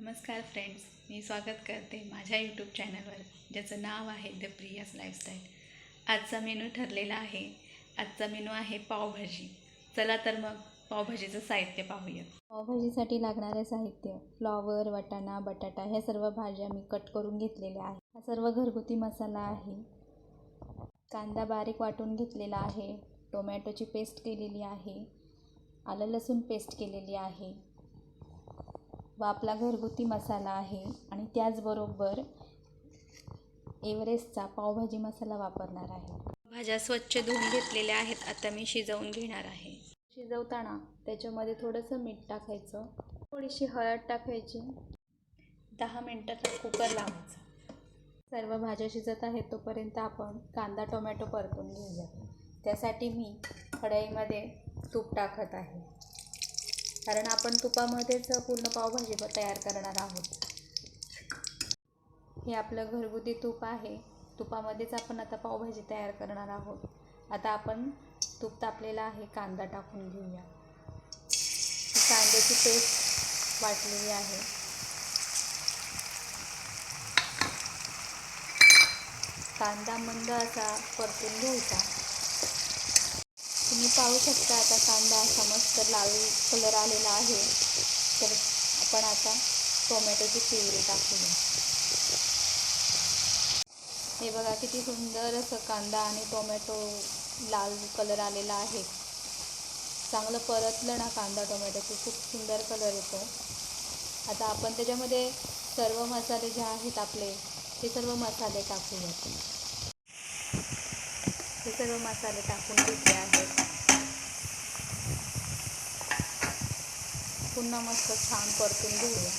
नमस्कार फ्रेंड्स मी स्वागत करते माझ्या यूट्यूब चॅनलवर ज्याचं नाव आहे द प्रियास लाईफस्टाईल आजचा मेनू ठरलेला आहे. आजचा मेनू आहे पावभाजी. चला तर मग पावभाजीचं साहित्य पाहूया. पावभाजीसाठी लागणारे साहित्य फ्लॉवर वाटाणा बटाटा ह्या सर्व भाज्या मी कट करून घेतलेल्या आहेत. हा सर्व घरगुती मसाला आहे. कांदा बारीक वाटून घेतलेला आहे. टोमॅटोची पेस्ट केलेली आहे. आलं लसूण पेस्ट केलेली आहे. व आपला घरगुती मसाला आहे आणि त्याचबरोबर एव्हरेस्टचा पावभाजी मसाला वापरणार आहे. भाज्या स्वच्छ धुवून घेतलेल्या आहेत. आता मी शिजवून घेणार आहे. शिजवताना त्याच्यामध्ये थोडंसं मीठ टाकायचं. थोडीशी हळद टाकायची. दहा मिनटाचा कुकर लावायचा. सर्व भाज्या शिजत आहेत तोपर्यंत आपण कांदा टोमॅटो परतून घेऊया. त्यासाठी मी कढईमध्ये तूप टाकत आहे. कारण आपण तुपामध्येच पूर्ण पावभाजी तयार करणार आहोत. हे आपलं घरगुती तूप आहे. तुपामध्येच आपण आता पावभाजी तयार करणार आहोत. आता आपण तूप तापलेलं आहे कांदा टाकून घेऊया. कांद्याची पेस्ट वाटलेली आहे. कांदा मंद असा परतून घ्यायचा. तुम्ही पाहू शकता आता कांदा असा मस्त लाल कलर आलेला आहे. तर आपण आता टोमॅटोची प्युरी टाकूया. हे बघा किती सुंदर असं कांदा आणि टोमॅटो लाल कलर आलेला आहे. चांगलं परतलं ना कांदा टोमॅटो खूप सुंदर कलर येतो. आता आपण त्याच्यामध्ये सर्व मसाले जे आहेत आपले ते सर्व मसाले टाकूयात. हे सर्व मसाले टाकून घेतले आहेत. पुन्हा मस्त छान परतून घेऊया.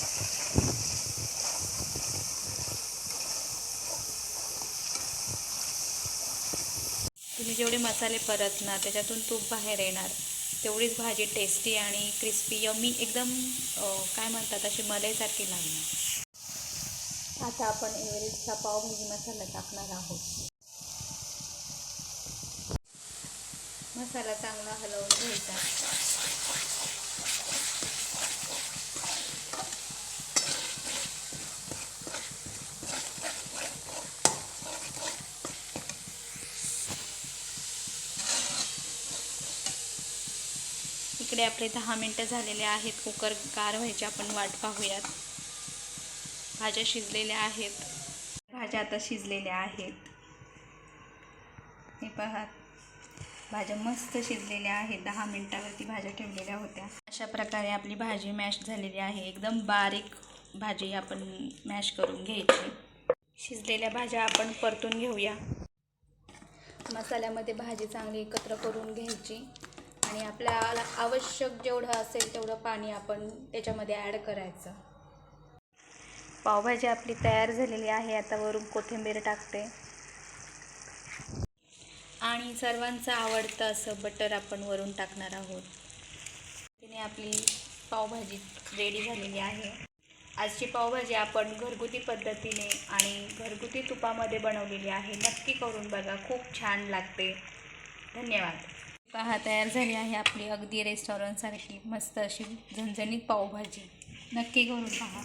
तुम्ही जेवढे मसाले परतणार त्याच्यातून तूप बाहेर येणार तेवढीच भाजी टेस्टी आणि क्रिस्पी यमी एकदम काय म्हणतात अशी मलईसारखी लागणार. आता आपण एव्हरेस्टचा पावभाजी मसाला टाकणार आहोत. मसाला चांगला हलवून घ्यायचा. इकडे आपले दहा मिनटं झालेले आहेत. कुकर गार व्हायचे. आपण वाट पाहूयात. भाज्या शिजलेल्या आहेत. भाज्या आता शिजलेल्या आहेत. हे पहा. भाज्या मस्त शिजलेल्या आहेत. दहा मिनटावरती भाज्या ठेवलेल्या होत्या. अशा प्रकारे आपली भाजी मॅश झालेली आहे. एकदम बारीक भाजी आपण मॅश करून घ्यायची. शिजलेल्या भाज्या आपण परतून घेऊया. मसाल्यामध्ये भाजी चांगली एकत्र करून घ्यायची. आणि आपल्याला आवश्यक जेवढं असेल तेवढं पाणी आपण त्याच्यामध्ये ॲड करायचं. पावभाजी आपली तयार झालेली आहे. आता वरून कोथिंबीर टाकते. आणि सर्वांचं आवडतं असं बटर आपण वरून टाकणार आहोत. तिने आपली पावभाजी रेडी झालेली आहे. आजची पावभाजी आपण घरगुती पद्धतीने आणि घरगुती तुपामध्ये बनवलेली आहे. नक्की करून बघा. खूप छान लागते. धन्यवाद. पहा तयार झाली आहे आपली अगदी रेस्टॉरंटसारखी मस्त अशी झणझणीत पावभाजी. नक्की करून पहा.